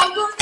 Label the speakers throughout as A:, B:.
A: Welcome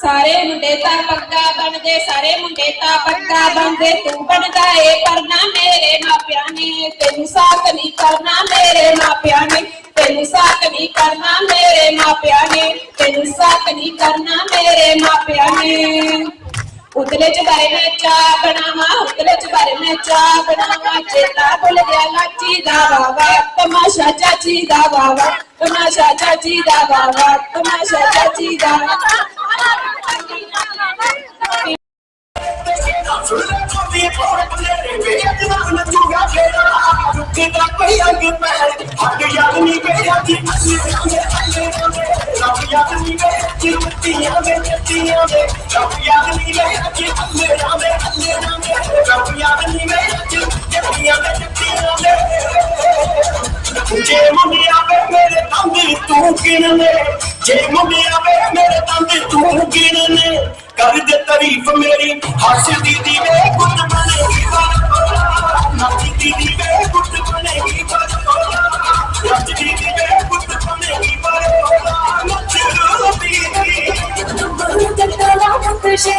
A: ਸਾਰੇ ਮੁੰਡੇ ਤਾਂ ਪੱਕਾ ਬਣਦੇ, ਸਾਰੇ ਮੁੰਡੇ ਤਾਂ ਪੱਕਾ ਬਣਦੇ। ਤੂੰ ਬਣਦਾ ਏ ਕਰਨਾ ਮੇਰੇ ਮਾਪਿਆਂ ਨੇ, ਤੈਨੂੰ ਸਾਕ ਨਹੀਂ ਕਰਨਾ ਮੇਰੇ ਮਾਪਿਆਂ ਨੇ। ਤੈਨੂੰ ਸਾਕ ਨਹੀਂ ਕਰਨਾ ਮੇਰੇ ਮਾਪਿਆਂ ਨੇ, ਤੈਨੂੰ ਸਾਕ ਨਹੀਂ ਕਰਨਾ ਮੇਰੇ ਮਾਪਿਆਂ ਨੇ। ਉਤਲੇ ਚ ਬਾਰੇ ਮੈਂ ਚਾਹ ਬਣਾਵਾਂ, ਉਤਲੇ ਚ ਬਾਰੇ ਮੈਂ ਚਾਹ ਬਣਾਵਾਂ। ਚੇਤਾ ਭੁੱਲ ਗਿਆ ਲਾਚੀ ਦਾ ਵਾਵਾ ਤਮਾਸ਼ਾ ਚਾਚੀ ਦਾ ਵਾਵਾ ਤਮਾਸ਼ਾ ਚਾਚੀ ਦਾ ਵਾਵਾ ਤਮਾਸ਼ਾ ਚਾਚੀ ਦਾ
B: ਜੇ ਮੁੰਡਿਆ ਵੇ ਮੇਰੇ ਤੰਦ ਤੂੰ ਕਿਨਨੇ ਜੇ ਮੁੰਡਿਆ ਵੇ ਮੇਰੇ ਤੰਦ ਤੂੰ ਕਿਨਨੇ ਕਰ ਦੇ ਤਾਰੀਫ ਮੇਰੀ ਹੱਸਦੀ ਦੀ ਵੇ ਗੁੱਟ ਬਣੇਗੀ ਬਾਲਾ ਨੱਚਦੀ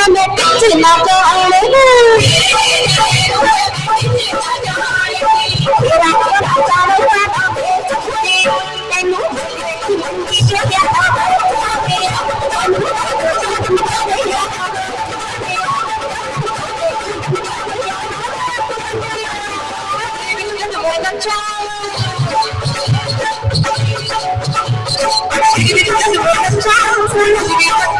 C: năm đến chỉ là cơ đi, Thank you.